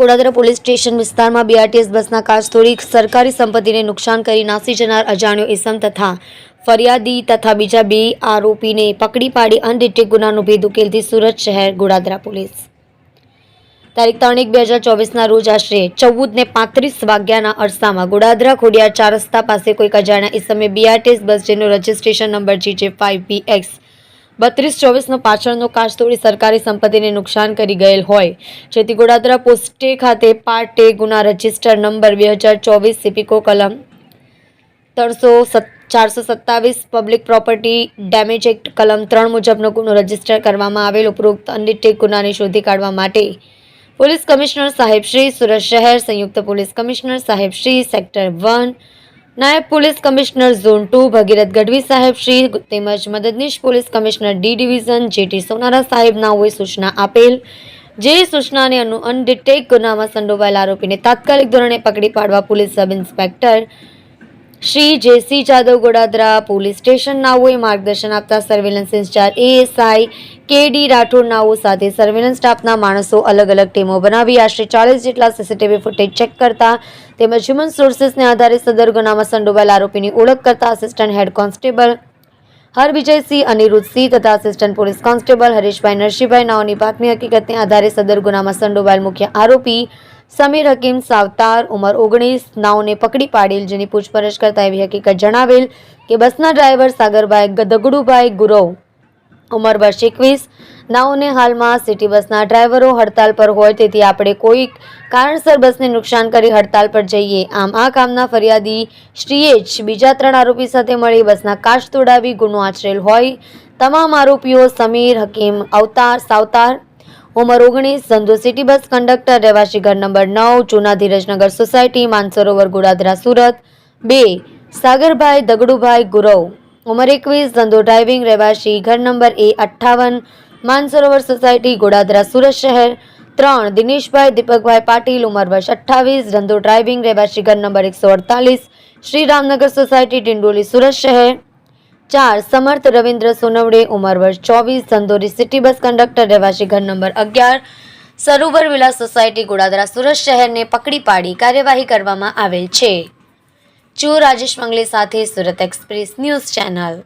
Godadara police station વિસ્તારમાં BRTS બસના કાચ તોડી સરકારી સંપત્તિને નુકસાન કરી નાસી જનાર અજાણ્યો ઇસમ તથા ફરિયાદી તથા બીજા બે આરોપીને પકડી પાડી અનડિટેક ગુનાનો ભેદ ઉકેલતી સુરત શહેર ગોડાદરા પોલીસ. તારીખ ત્રણ એક બે હજાર ચોવીસના રોજ આશરે ચૌદ ને પાંત્રીસ વાગ્યાના અરસામાં ગોડાદરા ખોડિયાર ચાર રસ્તા પાસે કોઈક અજાણ્યા ઇસમે બીઆરટીએસ બસ જેનો રજિસ્ટ્રેશન નંબર જે ફાઇવ બી એક્સ બત્રીસ ચોવીસનો પાછળનો કાચ તોડી સરકારી સંપત્તિને નુકસાન કરી ગયેલ હોય. જેથી ગોડાદરા પોસ્ટે ખાતે પાર્ટ ગુના રજિસ્ટર નંબર બે હજાર ચોવીસ સિપિકો કલમ ત્રણસો ચારસો સત્તાવીસ પબ્લિક પ્રોપર્ટી ડેમેજ એક્ટ કલમ ત્રણ મુજબનો ગુનો રજિસ્ટર કરવામાં આવેલ ઉપરોક્ત અનડિટેક ગુનાને શોધી કાઢવા માટે. પોલીસ કમિશનર સાહેબ શ્રી સુરત શહેર, સંયુક્ત પોલીસ કમિશનર સાહેબ શ્રી સેક્ટર વન નાયબ police commissioner zone two, Bhagirath Gadhvi સાહેબ શ્રી તેમજ મદદનીશ police commissioner D division JT Sonara સાહેબના હોય સૂચના આપેલ. જે સૂચનાને અનુ અનડિટેક ગુનામાં સંડોવાયેલ આરોપીને તાત્કાલિક ધોરણે પકડી પાડવા police sub inspector Shri JC Jadav Godadara police સ્ટેશનના હોય માર્ગદર્શન આપતા surveillance in-charge ASI K D Rathod નાઓ સાથે સર્વેલન્સ સ્ટાફના માણસો અલગ અલગ ટીમો બનાવી. આશરે ચાલીસ જેટલા સીસીટીવી ફૂટેજ ચેક કરતા તેમજ હ્યુમન સોર્સિસને આધારે સદર ગુનામાં સંડોવાયેલ આરોપીની ઓળખ કરતા assistant head constable Harvijaysinh Anirudhsinh તથા assistant police constable Harishbhai Narsinhbhai નાઓની બાતમી હકીકતને આધારે સદર ગુનામાં સંડોવાયેલ મુખ્ય આરોપી સમીર હકીમ સાવતાર, ઉંમર ઓગણીસ નાઓને પકડી પાડેલ, જેની પૂછપરછ કરતા એવી હકીકત જણાવેલ કે બસના ડ્રાઈવર સાગરભાઈ દગડુભાઈ ગુરવ ઉંમર વર્ષ એકવીસ. નાઓને હાલમાં સિટી બસના ડ્રાઈવરો હડતાલ પર હોય, તેથી આપણે કોઈક કારણસર બસને નુકસાન કરી હડતાલ પર જઈએ. આમ આ કામના ફરિયાદી શ્રીએ જ બીજા ત્રણ આરોપી સાથે મળી બસના કાચ તોડાવી ગુનો આચરેલ હોય. તમામ આરોપીઓ સમીર, હકીમ, અવતાર, સાવતાર. ઉંમર ઓગણીસ, સંધુ સિટી બસ કંડક્ટર, રહેવાસી ઘર નંબર નવ, જૂના ધીરજનગર સોસાયટી, માનસરોવર, ગોડાદરા, સુરત. બે, સાગરભાઈ દગડુભાઈ ગુરવ. ઉંમર એકવીસ, ધંધો ડ્રાઇવિંગ રહેવાસી, ઘર નંબર એ અઠ્ઠાવન, માનસરોવર સોસાયટી ગોડાદરા, સુરત શહેર, ત્રણ, દિનેશભાઈ, દીપકભાઈ પાટીલ, ઉંમર વર્ષ અઠ્ઠાવીસ, ધંધો ડ્રાઇવિંગ રહેવાસી, ઘર નંબર એકસો અડતાલીસ, શ્રી રામનગર સોસાયટી ડિંડોલી સુરત શહેર, ચાર, સમર્થ રવિન્દ્ર સોનવડે, ઉંમર વર્ષ ચોવીસ, ધંધોરી સિટી બસ કંડક્ટર રહેવાસી, ઘર નંબર અગિયાર, સરોવર વિલા સોસાયટી ગોડાદરા, સુરત શહેરને પકડી પાડી કાર્યવાહી કરવામાં આવેલ છે. ચુ રાજેશ મંગલે સાથે સુરત એક્સપ્રેસ ન્યૂઝ ચેનલ.